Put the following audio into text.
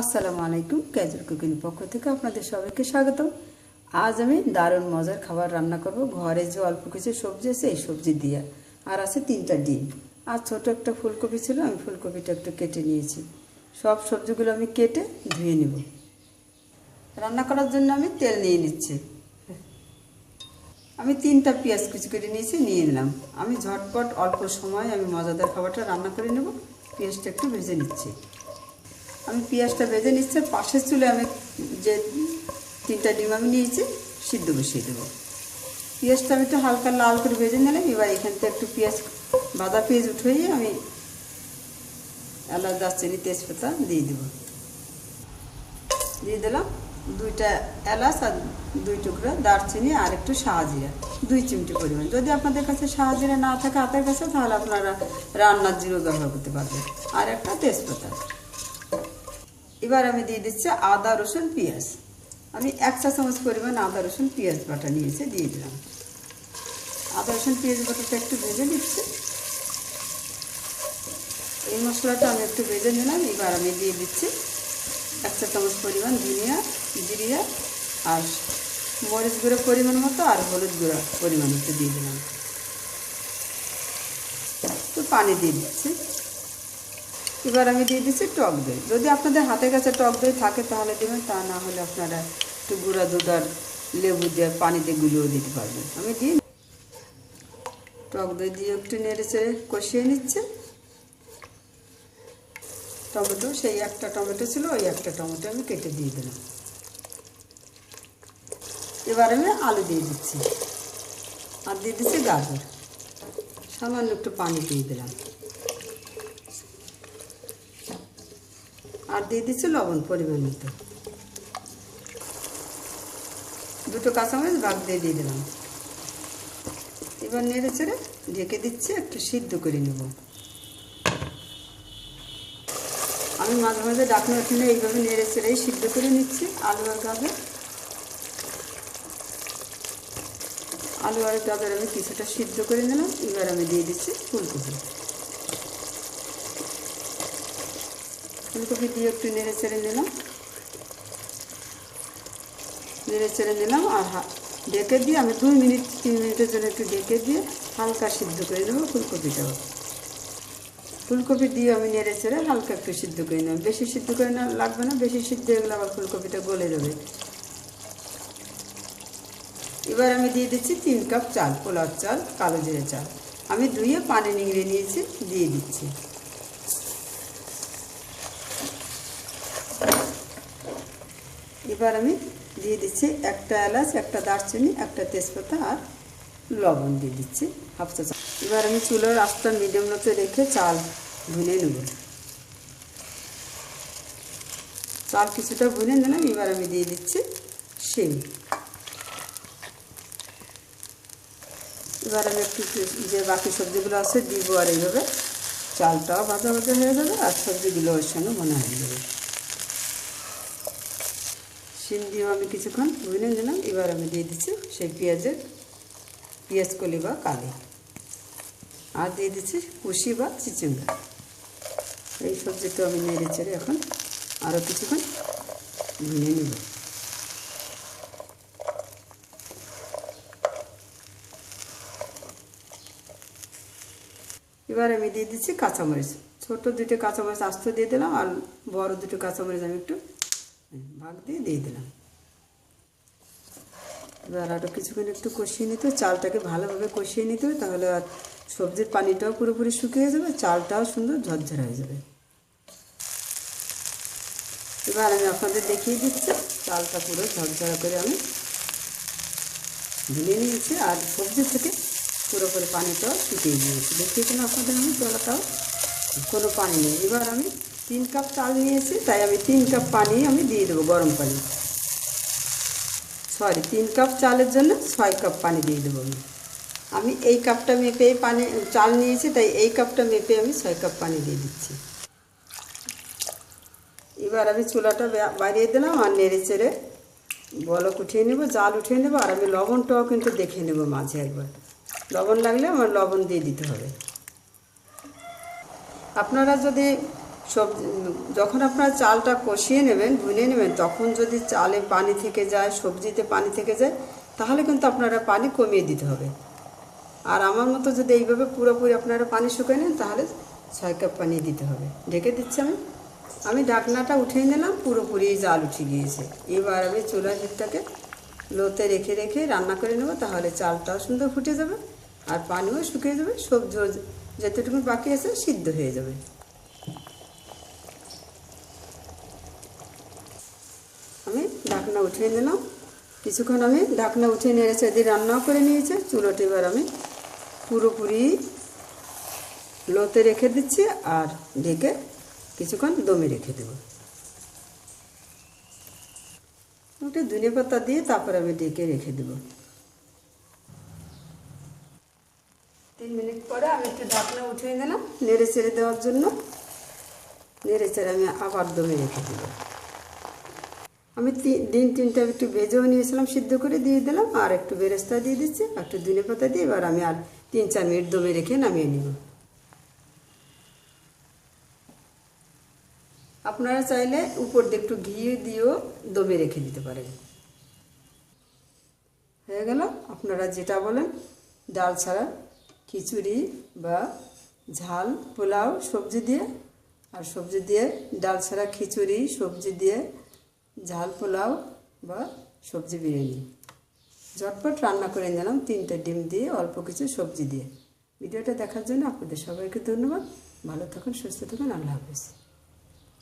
আসসালামু আলাইকুম, casual cooking পক্ষ থেকে আপনাদের সবাইকে স্বাগত আজ আমি দারুণ মজার খাবার রান্না করব। ঘরে যে অল্প কিছু সবজি আছে, এই সবজি দিয়ে। আর আছে তিনটা ডিম। আর ছোট একটা ফুলকপি ছিল, আমি ফুলকপিটা একটু কেটে নিয়েছি। সব সবজিগুলো আমি কেটে ধুয়ে নেব। রান্না করার জন্য আমি তেল নিয়ে নিচ্ছি। আমি তিনটা পেঁয়াজ কুচি করে নিয়েছি, নিয়ে নিলাম। আমি ঝটপট অল্প সময় আমি মজাদার খাবারটা রান্না করে নেব। পেঁয়াজটা একটু ভেজে নিচ্ছি। আমি পেঁয়াজটা ভেজে নিচ্ছি পাশের চুলে আমি যে তিনটা ডিম আমি নিয়েছি, সিদ্ধ বসিয়ে দেবো। পেঁয়াজটা আমি একটু হালকা লাল করে ভেজে নিলাম, এবার এখান থেকে একটু পেঁয়াজ বাদা পেঁয়াজ উঠেই আমি এলাচ, দারচিনি, তেজপাতা দিয়ে দেবো। দিয়ে দিলাম দুইটা এলাচ আর দুই টুকরা দারচিনি আর একটু শাহজিরা দুই চিমটি পরিমাণ। যদি আপনাদের কাছে শাহজিরা না থাকে হাতের কাছে, তাহলে আপনারা রান্নার জিরো ব্যবহার করতে পারবেন। আর একটা তেজপাতা। এবার আমি দিয়ে দিচ্ছি আদা, রসুন, পেঁয়াজ। আমি এক চা চামচ পরিমাণ আদা, রসুন, পেঁয়াজ বাটা নিয়েছে, দিয়ে দিলাম। আদা, রসুন, পেঁয়াজ বাটাটা একটু ভেজে নিচ্ছি। এই মশলাটা আমি একটু ভেজে নিলাম। এবার আমি দিয়ে দিচ্ছি এক চা চামচ পরিমাণ ধনিয়া জিরিয়া আর মরিচ গুঁড়ো পরিমাণ মতো আর হলুদ গুঁড়ো পরিমাণ মতো দিয়ে দিলাম। একটু পানি দিয়ে দিচ্ছি। এবার আমি দিয়ে দিচ্ছি টক দই। যদি আপনাদের হাতের কাছে টক দই থাকে তাহলে দেবেন, তা না হলে আপনারা একটু গুঁড়া দুধ আর লেবু দিয়ে পানিতে গুলিয়েও দিতে পারবেন। আমি দিই টক দই দিয়ে একটু নেড়ে চেড়ে কষিয়ে নিচ্ছে। টমেটো, সেই একটা টমেটো ছিল, ওই একটা টমেটো আমি কেটে দিয়ে দিলাম। এবার আমি আলু দিয়ে দিচ্ছি। আর দিয়ে দিচ্ছি গাজর। সামান্য একটু পানি দিয়ে দিলাম। আর দিয়ে দিচ্ছি লবণ পরিমাণ মতো। দুটো কাঁচামরিচ ভাগ দিয়ে দিয়ে দিলাম। এবার নেড়ে চেড়ে ঢেকে দিচ্ছি, একটু সিদ্ধ করে নেব। আমি মাঝে মাঝে ডাকনা টেনে এইভাবে নেড়ে চেড়েই সিদ্ধ করে নিচ্ছি, আলু আর গাজর। আলু আর গাজর আমি কিছুটা সিদ্ধ করে নিলাম, এবার আমি দিয়ে দিচ্ছি ফুলকপি। ফুলকপি দিয়ে একটু নেড়ে চেড়ে নিলাম নেড়ে চেড়ে নিলাম আর ডেকে দিয়ে আমি দুই মিনিট, তিন মিনিটের জন্য একটু ডেকে দিয়ে হালকা সিদ্ধ করে নেব ফুলকপিটাও। ফুলকপি দিয়ে আমি নেড়ে চেড়ে হালকা একটু সিদ্ধ করে নেব। বেশি সিদ্ধ করে না লাগবে না, বেশি সিদ্ধ হয়ে গেলে আবার ফুলকপিটা গলে যাবে। এবার আমি দিয়ে দিচ্ছি তিন কাপ চাল পোলার চাল, কালো জিরে চাল। আমি ধুয়ে পানি নিংড়ে নিয়েছি, দিয়ে দিচ্ছি। এবার আমি দিয়ে দিচ্ছি একটা এলাচ, একটা দারচিনি, একটা তেজপাতা আর লবণ দিয়ে দিচ্ছি, হাফ চা এবার আমি চুলোর আস্তা মিডিয়াম লোতে রেখে চাল ভুনে নেব। চাল কিছুটা ভুনে নিলাম, এবার আমি দিয়ে দিচ্ছি শিম। এবার আমি একটু যে বাকি সবজিগুলো আছে, দিব আর এইভাবে। চালটাও ভাজা ভাজা হয়ে যাবে আর সবজিগুলো ওর সঙ্গে মনে হয়ে। যাবে শিম দিয়েও আমি কিছুক্ষণ ভুনে নিলাম। এবার আমি দিয়ে দিচ্ছি সেই পেঁয়াজের পেঁয়াজ কলি বা কালি। আর দিয়ে দিচ্ছি কুশি বা চিচিঙ্গা। এই সবজিটা আমি নেড়ে চেড়ে এখন আরও কিছুক্ষণ ভুনে নেব। এবার আমি দিয়ে দিচ্ছি কাঁচামরিচ। ছোটো দুটো কাঁচামরিচ আস্ত দিয়ে দিলাম আর বড় দুটো কাঁচামরিচ আমি একটু ভাগ দিয়ে দিয়ে দিলাম। এবার আরও কিছুক্ষণ একটু কষিয়ে নিতে হবে। চালটাকে ভালোভাবে কষিয়ে নিতে হবে, তাহলে আর সবজির পানিটাও পুরোপুরি শুকিয়ে যাবে, চালটাও সুন্দর ঝরঝরা হয়ে যাবে। এবার আমি আপনাদের দেখিয়ে দিচ্ছি, চালটা পুরো ঝরঝরা করে আমি ভুলে নিয়েছি আর সবজি থেকে পুরোপুরি পানিটাও শুকিয়ে দিয়েছি দেখিয়েছিলাম আপনাদের আমি, জলটাও কোনো পানি নেই। এবার আমি তিন কাপ চাল নিয়েছি, তাই আমি তিন কাপ পানি আমি দিয়ে দেবো গরম পানি। সরি তিন কাপ চালের জন্য ছয় কাপ পানি দিয়ে দেবো আমি। আমি এই কাপটা মেপে পানি, চাল নিয়েছি, তাই এই কাপটা মেপে আমি ছয় কাপ পানি দিয়ে দিচ্ছি। এবার আমি চুলাটা বাড়িয়ে দিলাম আর নেড়ে চেড়ে বলক উঠিয়ে নেব, জাল উঠিয়ে নেব, আর আমি লবণটাও কিন্তু দেখে নেব মাঝে একবার। লবণ লাগলে আমার লবণ দিয়ে দিতে হবে। আপনারা যদি সবজি যখন আপনারা চালটা কষিয়ে নেবেন ভুনে নেবেন, তখন যদি চালে পানি থেকে যায়, সবজিতে পানি থেকে যায়, তাহলে কিন্তু আপনারা পানি কমিয়ে দিতে হবে। আর আমার মতো যদি এইভাবে পুরোপুরি আপনারা পানি শুকিয়ে নেন, তাহলে ছয় কাপ পানি দিতে হবে। ঢেকে দিচ্ছি আমি। আমি ঢাকনাটা উঠিয়ে নিলাম, পুরোপুরি জাল উঠে গিয়েছে। এবার আমি চুলার হিটটাকে লোতে রেখে রেখে রান্না করে নেব, তাহলে চালটাও সুন্দর ফুটে যাবে, আর পানিও শুকিয়ে যাবে সবজি যতটুকু বাকি আছে, সিদ্ধ হয়ে যাবে আমি ঢাকনা উঠিয়ে নিলাম কিছুক্ষণ আমি ঢাকনা উঠিয়ে নেড়েছে এদিকে রান্নাও করে নিয়েছে। চুলোটি এবার আমি পুরোপুরি লোতে রেখে দিচ্ছি আর ঢেকে কিছুক্ষণ দমে রেখে দেব। ওটা ধনে পাতা দিয়ে তারপর আমি ঢেকে রেখে দেব। তিন মিনিট পরে আমি একটু ঢাকনা উঠিয়ে নিলাম, নেড়ে চেড়ে দেওয়ার জন্য। নেড়ে চেড়ে আমি আবার দমে রেখে দেবো। আমি দিন তিনটা একটু ভেজেও নিয়েছিলাম, সিদ্ধ করে দিয়ে দিলাম, আর একটু বেরেস্তা দিয়ে দিচ্ছি, একটু ধনে পাতা দিয়ে, এবার আমি আর তিন চার মিনিট দমে রেখে নামিয়ে নিব। আপনারা চাইলে উপর দিয়ে একটু ঘি দিয়েও দমে রেখে দিতে পারেন। হয়ে গেল। আপনারা যেটা বলেন, ডাল ছাড়া খিচুড়ি বা ঝাল, পোলাও, সবজি দিয়ে, আর সবজি দিয়ে ডাল ছাড়া খিচুড়ি, সবজি দিয়ে ঝাল পোলাও বা সবজি বিরিয়ানি। ঝটপট রান্না করে নিলাম তিনটে ডিম দিয়ে অল্প কিছু সবজি দিয়ে। ভিডিওটা দেখার জন্য আপনাদের সবাইকে ধন্যবাদ। ভালো থাকুন, সুস্থ থাকুন, আল্লাহ হাফিজ।